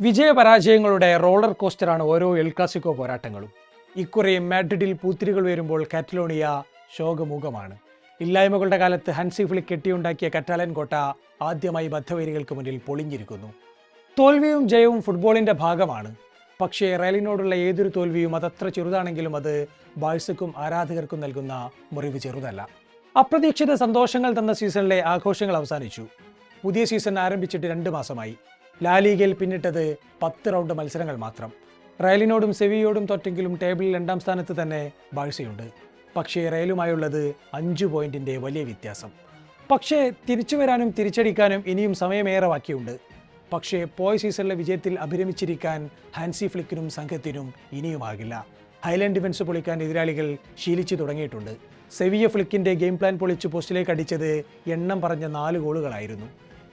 വിജയപരാജയങ്ങളുടെ roller കോസ്റ്ററാണ് ഓരോ L പോരാട്ടങ്ങളും. ഇക്കുറി മാഡ്രിഡിൽ പൂത്തിരികൾ വരുമ്പോൾ കാറ്റലോണിയ ശോകമുഖമാണ്. ഇല്ലായ്മകളുടെ കാലത്ത് ഹൻസി ഫ്ലിക് കെട്ടിയുണ്ടാക്കിയ കറ്റാലൻ കോട്ട ആദ്യമായി ബദ്ധവൈരികൾക്ക് മുന്നിൽ പൊളിഞ്ഞിരിക്കുന്നു. തോൽവിയും ജയവും ഫുട്ബോളിന്റെ ഭാഗമാണ്. പക്ഷേ റയലിനോടുള്ള ഏതൊരു തോൽവിയും അതത്ര ചെറുതാണെങ്കിലും അത് ബാഴ്സക്കും ആരാധകർക്കും നൽകുന്ന മുറിവ് ചെറുതല്ല. അപ്രതീക്ഷിത സന്തോഷങ്ങൾ തന്ന സീസണിലെ ആഘോഷങ്ങൾ അവസാനിച്ചു. പുതിയ സീസൺ ആരംഭിച്ചിട്ട് രണ്ട് മാസമായി. ലാലീഗയിൽ പിന്നിട്ടത് പത്ത് റൗണ്ട് മത്സരങ്ങൾ മാത്രം. റയലിനോടും സെവിയോടും തോറ്റെങ്കിലും ടേബിളിൽ രണ്ടാം സ്ഥാനത്ത് തന്നെ ബാഴ്സയുണ്ട്. പക്ഷേ റയലുമായുള്ളത് അഞ്ച് പോയിന്റിന്റെ വലിയ വ്യത്യാസം. പക്ഷേ തിരിച്ചു വരാനും തിരിച്ചടിക്കാനും ഇനിയും സമയമേറെ ബാക്കിയുണ്ട് പക്ഷേ പോയ സീസണിലെ വിജയത്തിൽ അഭിരമിച്ചിരിക്കാൻ ഹാൻസി ഫ്ലിക്കിനും സംഘത്തിനും ഇനിയുമാകില്ല. ഹൈലൻഡ് ഡിഫൻസ് പൊളിക്കാൻ എതിരാളികൾ ശീലിച്ചു തുടങ്ങിയിട്ടുണ്ട്. സെവിയ ഫ്ലിക്കിന്റെ ഗെയിം പ്ലാൻ പൊളിച്ച് പോസ്റ്റിലേക്ക് അടിച്ചത് എണ്ണം പറഞ്ഞ നാല് ഗോളുകളായിരുന്നു.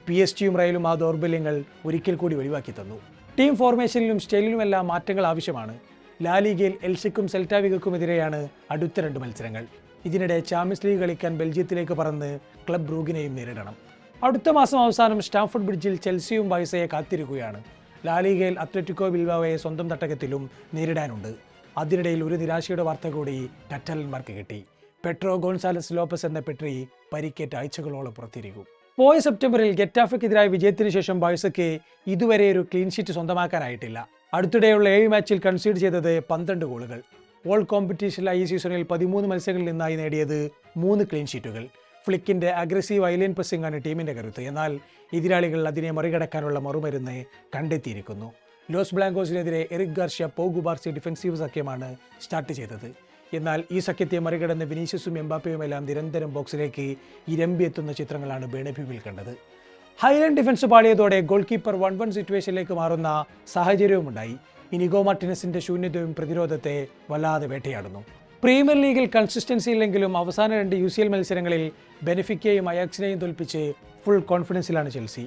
പി എസ് ടിയും റയലും ആ ദൗർബല്യങ്ങൾ ഒരിക്കൽ കൂടി ഒഴിവാക്കി തന്നു. ടീം ഫോർമേഷനിലും സ്റ്റൈലിലുമെല്ലാം മാറ്റങ്ങൾ ആവശ്യമാണ്. ലാലിഗയിൽ എൽസിക്കും സെൽറ്റാവിഗക്കുമെതിരെയാണ് അടുത്ത രണ്ട് മത്സരങ്ങൾ. ഇതിനിടെ ചാമ്പ്യൻസ് ലീഗ് കളിക്കാൻ ബെൽജിയത്തിലേക്ക് പറന്ന് ക്ലബ് ബ്രൂഗിനെയും നേരിടണം. അടുത്ത മാസം അവസാനം സ്റ്റാംഫോർഡ് ബ്രിഡ്ജിൽ ചെൽസിയും ബൈസയെ കാത്തിരിക്കുകയാണ്. ലാലിഗയിൽ അത്ലറ്റിക്കോ ബിൽബാവയെ സ്വന്തം തട്ടകത്തിലും നേരിടാനുണ്ട്. അതിനിടയിൽ ഒരു നിരാശയുടെ വാർത്ത കൂടി ടറ്റലന്മാർക്ക് കിട്ടി. പെട്രോ ഗോൺസാലസ് ലോപ്പസ് എന്ന പെട്രി പരിക്കേറ്റ് ആഴ്ചകളോളം പുറത്തിരിക്കും. പോയ സെപ്റ്റംബറിൽ ഗെറ്റാഫയ്ക്കെതിരായ വിജയത്തിന് ശേഷം ബാഴ്സയ്ക്ക് ഇതുവരെ ഒരു ക്ലീൻ ഷീറ്റ് സ്വന്തമാക്കാനായിട്ടില്ല. അടുത്തിടെയുള്ള ഏഴ് മാച്ചിൽ കൺസീഡ് ചെയ്തത് പന്ത്രണ്ട് ഗോളുകൾ. ഓൾ കോമ്പറ്റീഷനിലായി ഈ സീസണിൽ പതിമൂന്ന് മത്സരങ്ങളിൽ നിന്നായി നേടിയത് മൂന്ന് ക്ലീൻ ഷീറ്റുകൾ ഫ്ലിക്കിന്റെ അഗ്രസീവ് ഐലൻ പ്രസിംഗ് ആണ് ടീമിന്റെ കരുത്ത്. എന്നാൽ എതിരാളികൾ അതിനെ മറികടക്കാനുള്ള മറുമരുന്ന് കണ്ടെത്തിയിരിക്കുന്നു. ലോസ് ബ്ലാങ്കോസിനെതിരെ എറിക് ഗാർഷ്യ പോഗുബാർസി ഡിഫൻസീവ് സഖ്യമാണ് സ്റ്റാർട്ട് ചെയ്തത്. എന്നാൽ ഈ സഖ്യത്തെ മറികടന്ന് വിനീഷ്യസും എംബാപ്പയുമെല്ലാം നിരന്തരം ബോക്സിലേക്ക് ഇരമ്പിയെത്തുന്ന ചിത്രങ്ങളാണ് ബേണഭ്യൂവിൽ കണ്ടത്. ഹൈലൻഡ് ഡിഫൻസ് പാളിയതോടെ ഗോൾ കീപ്പർ വൺ വൺ സിറ്റുവേഷനിലേക്ക് മാറുന്ന സാഹചര്യവുമുണ്ടായി. ഇനിഗോ മാർട്ടിനസിന്റെ ശൂന്യതയും പ്രതിരോധത്തെ വല്ലാതെ വേട്ടയാടുന്നു. പ്രീമിയർ ലീഗിൽ കൺസിസ്റ്റൻസി ഇല്ലെങ്കിലും അവസാന രണ്ട് യു സി എൽ മത്സരങ്ങളിൽ ബെനിഫിക്കയും അയാക്സിനെയും തോൽപ്പിച്ച് ഫുൾ കോൺഫിഡൻസിലാണ് ചെൽസി.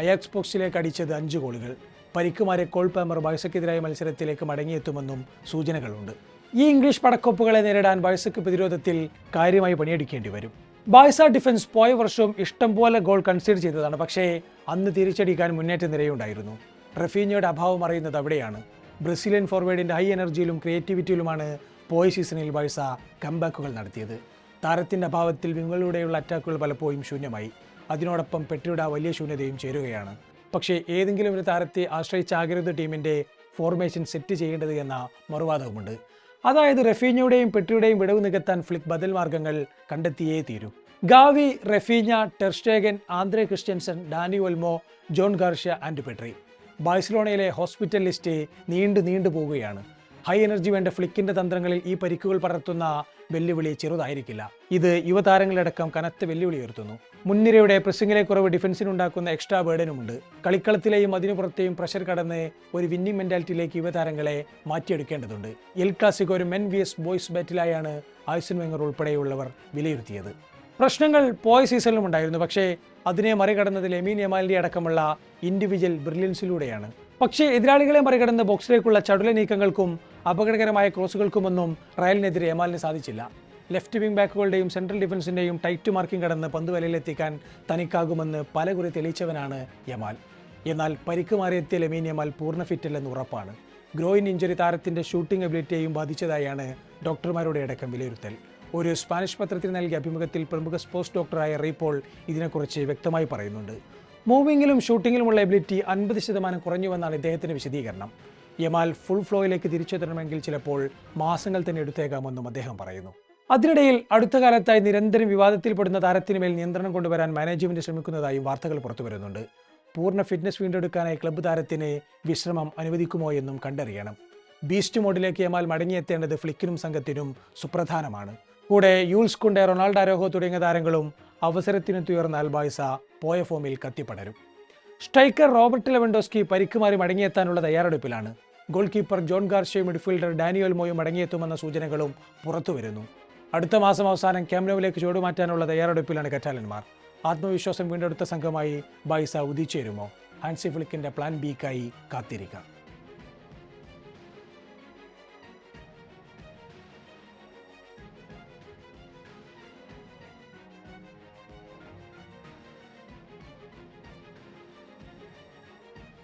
അയാക്സ് ബോക്സിലേക്ക് അടിച്ചത് അഞ്ച് ഗോളുകൾ. പരിക്കുമാരെ കോൾ പാമർ ബാഴ്സയ്ക്കെതിരായ മത്സരത്തിലേക്ക് മടങ്ങിയെത്തുമെന്നും സൂചനകളുണ്ട്. ഈ ഇംഗ്ലീഷ് പടക്കൊപ്പുകളെ നേരിടാൻ ബാഴ്സയ്ക്ക് പ്രതിരോധത്തിൽ കാര്യമായി പണിയെടുക്കേണ്ടി വരും. ബാഴ്സ ഡിഫൻസ് പോയ വർഷവും ഇഷ്ടംപോലെ ഗോൾ കൺസീഡ് ചെയ്തതാണ്. പക്ഷേ അന്ന് തിരിച്ചടിക്കാൻ മുന്നേറ്റ നിരയുണ്ടായിരുന്നു. റഫീഞ്ഞയുടെ അഭാവം അറിയുന്നത് അവിടെയാണ്. ബ്രസീലിയൻ ഫോർവേഡിന്റെ ഹൈ എനർജിയിലും ക്രിയേറ്റിവിറ്റിയിലുമാണ് പോയ സീസണിൽ ബാഴ്സ കംബാക്കുകൾ നടത്തിയത്. താരത്തിന്റെ അഭാവത്തിൽ വിങ്ങളിലൂടെയുള്ള അറ്റാക്കുകൾ പലപ്പോഴും ശൂന്യമായി. അതിനോടൊപ്പം പെട്ടിയുടെ വലിയ ശൂന്യതയും ചേരുകയാണ്. പക്ഷേ ഏതെങ്കിലും ഒരു താരത്തെ ആശ്രയിച്ചാകരുത് ടീമിന്റെ ഫോർമേഷൻ സെറ്റ് ചെയ്യേണ്ടത് എന്ന മറുവാദവുമുണ്ട്. അതായത് റഫീഞ്ഞയുടെയും പെട്രിയുടെയും വിടവ് നികത്താൻ ഫ്ലിക് ബദൽ മാർഗങ്ങൾ കണ്ടെത്തിയേ തീരൂ. Gavi Raphinha Ter Stegen Andre Christensen Dani Olmo Joan Garcia and Pedri. ബാഴ്സലോണയിലെ hospital list നീണ്ടു നീണ്ടു പോവുകയാണ്. ഹൈ എനർജി വേണ്ട ഫ്ലിക്കിന്റെ തന്ത്രങ്ങളിൽ ഈ പരിക്കുകൾ പടർത്തുന്ന വെല്ലുവിളി ചെറുതായിരിക്കില്ല. ഇത് യുവതാരങ്ങളടക്കം കനത്ത വെല്ലുവിളി ഉയർത്തുന്നു. മുൻനിരയുടെ പ്രസിംഗിലെ കുറവ് ഡിഫൻസിനുണ്ടാക്കുന്ന എക്സ്ട്രാ ബേർഡനുമുണ്ട്. കളിക്കളത്തിലെയും അതിനു പുറത്തെയും പ്രഷർ കടന്ന് ഒരു വിന്നിംഗ് മെന്റാലിറ്റിയിലേക്ക് യുവതാരങ്ങളെ മാറ്റിയെടുക്കേണ്ടതുണ്ട്. എൽ ക്ലാസിക് ഒരു മെൻ വി എസ് ബോയ്സ് ബാറ്റിലായാണ് ആയുസൻ വെങ്ങർ ഉൾപ്പെടെയുള്ളവർ വിലയിരുത്തിയത്. പ്രശ്നങ്ങൾ പോയ സീസണിലും ഉണ്ടായിരുന്നു. പക്ഷേ അതിനെ മറികടന്നതിൽ എമീൻ യമാലിന്റെ അടക്കമുള്ള ഇൻഡിവിജ്വൽ ബ്രില്യൻസിലൂടെയാണ്. പക്ഷേ എതിരാളികളെ മറികടന്ന് ബോക്സിലേക്കുള്ള ചടുല നീക്കങ്ങൾക്കും അപകടകരമായ ക്രോസുകൾക്കുമൊന്നും റയലിനെതിരെ യമാലിന് സാധിച്ചില്ല. ലെഫ്റ്റ് വിംഗ് ബാക്കുകളുടെയും സെൻട്രൽ ഡിഫൻസിന്റെയും ടൈറ്റ് മാർക്കിംഗ് കടന്ന് പന്ത് വലയിലെത്തിക്കാൻ തനിക്കാകുമെന്ന് പലകുറി തെളിയിച്ചവനാണ് യമാൽ. എന്നാൽ പരിക്ക് മാറിയെത്തിയ ലെമീൻ യമാൽ പൂർണ ഫിറ്റല്ലെന്ന് ഉറപ്പാണ്. ഗ്രോയിൻ ഇഞ്ചുറി താരത്തിന്റെ ഷൂട്ടിംഗ് എബിലിറ്റിയെയും ബാധിച്ചതായാണ് ഡോക്ടർമാരുടെ അടക്കം വിലയിരുത്തൽ. ഒരു സ്പാനിഷ് പത്രത്തിന് നൽകിയ അഭിമുഖത്തിൽ പ്രമുഖ സ്പോർട്സ് ഡോക്ടറായ റീപോൾ ഇതിനെക്കുറിച്ച് വ്യക്തമായി പറയുന്നുണ്ട്. മൂവിങ്ങിലും ഷൂട്ടിങ്ങിലുമുള്ള എബിലിറ്റി അൻപത് ശതമാനം കുറഞ്ഞുവെന്നാണ് ഇദ്ദേഹത്തിന്റെ വിശദീകരണം. യമാൽ ഫുൾ ഫ്ലോയിലേക്ക് തിരിച്ചെത്തണമെങ്കിൽ ചിലപ്പോൾ മാസങ്ങൾ തന്നെ എടുത്തേക്കാമെന്നും അദ്ദേഹം പറയുന്നു. അതിനിടയിൽ അടുത്ത കാലത്തായി നിരന്തരം വിവാദത്തിൽപ്പെടുന്ന താരത്തിന് മേൽ നിയന്ത്രണം കൊണ്ടുവരാൻ മാനേജ്മെന്റ് ശ്രമിക്കുന്നതായും വാർത്തകൾ പുറത്തുവരുന്നുണ്ട് പൂർണ ഫിറ്റ്നസ് വീണ്ടെടുക്കാനായി ക്ലബ്ബ് താരത്തിന് വിശ്രമം അനുവദിക്കുമോ എന്നും കണ്ടറിയണം. ബീസ്റ്റ് മോഡിലേക്ക് യമാൽ മടങ്ങിയെത്തേണ്ടത് ഫ്ലിക്കിനും സംഘത്തിനും സുപ്രധാനമാണ്. കൂടെ യൂൾസ് കുണ്ടെ റൊണാൾഡ് അരോഹോ തുടങ്ങിയ താരങ്ങളും അവസരത്തിന് അൽബായ്സ ബായ്സ പോയ ഫോമിൽ കത്തിപ്പടരും. സ്ട്രൈക്കർ റോബർട്ട് ലെവൻഡോസ്കി പരിക്കുമാറി മടങ്ങിയെത്താനുള്ള തയ്യാറെടുപ്പിലാണ്. ഗോൾ കീപ്പർ ജോൺ ഗാർഷ്യയും മിഡ്ഫീൽഡർ ഡാനിയൽ മോയും മടങ്ങിയെത്തുമെന്ന സൂചനകളും പുറത്തുവരുന്നു. അടുത്ത മാസം അവസാനം ക്യാമ്നോവിലേക്ക് ചുവടുമാറ്റാനുള്ള തയ്യാറെടുപ്പിലാണ് കറ്റാലന്മാർ. ആത്മവിശ്വാസം വീണ്ടെടുത്ത സംഘമായി ബൈസ ഉദിച്ചേരുമോ? ഹാൻസി ഫ്ലിക്കിന്റെ പ്ലാൻ ബിക്കായി കാത്തിരിക്കാം.